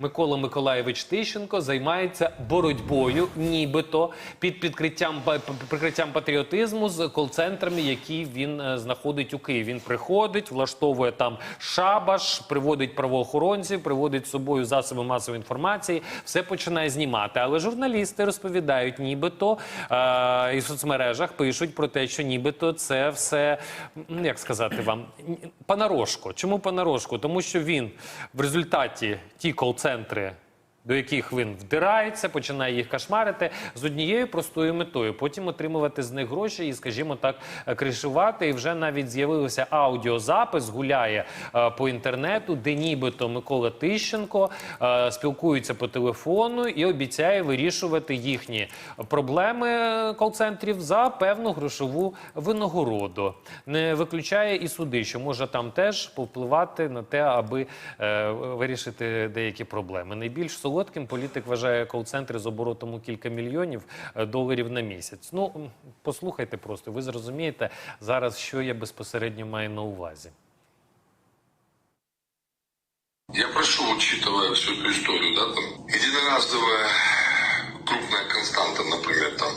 Микола Миколаєвич Тищенко займається боротьбою, нібито під підкриттям прикриттям патріотизму з кол-центрами, які він е, знаходить у Києві. Він приходить, влаштовує там шабаш, приводить правоохоронців, приводить з собою засоби масової інформації, все починає знімати. Але журналісти розповідають, нібито е, і в соцмережах пишуть про те, що нібито це все як сказати вам понарошку. Чому понарошку? Тому що він в результаті ті кол-центри, центри до яких він вдирається, починає їх кошмарити з однією простою метою. Потім отримувати з них гроші і, скажімо так, кришувати. І вже навіть з'явився аудіозапис, гуляє е, по інтернету, де нібито Микола Тищенко е, спілкується по телефону і обіцяє вирішувати їхні проблеми кол-центрів за певну грошову винагороду. Не виключає і суди, що може там теж повпливати на те, аби е, вирішити деякі проблеми. Найбільш солодким політик вважає кол-центри з оборотом у кілька мільйонів е, доларів на місяць. Ну послухайте просто, ви зрозумієте зараз, що я безпосередньо маю на увазі. Я прошу, учитывая всю эту историю, да, там, единоразовая крупная константа, например, там,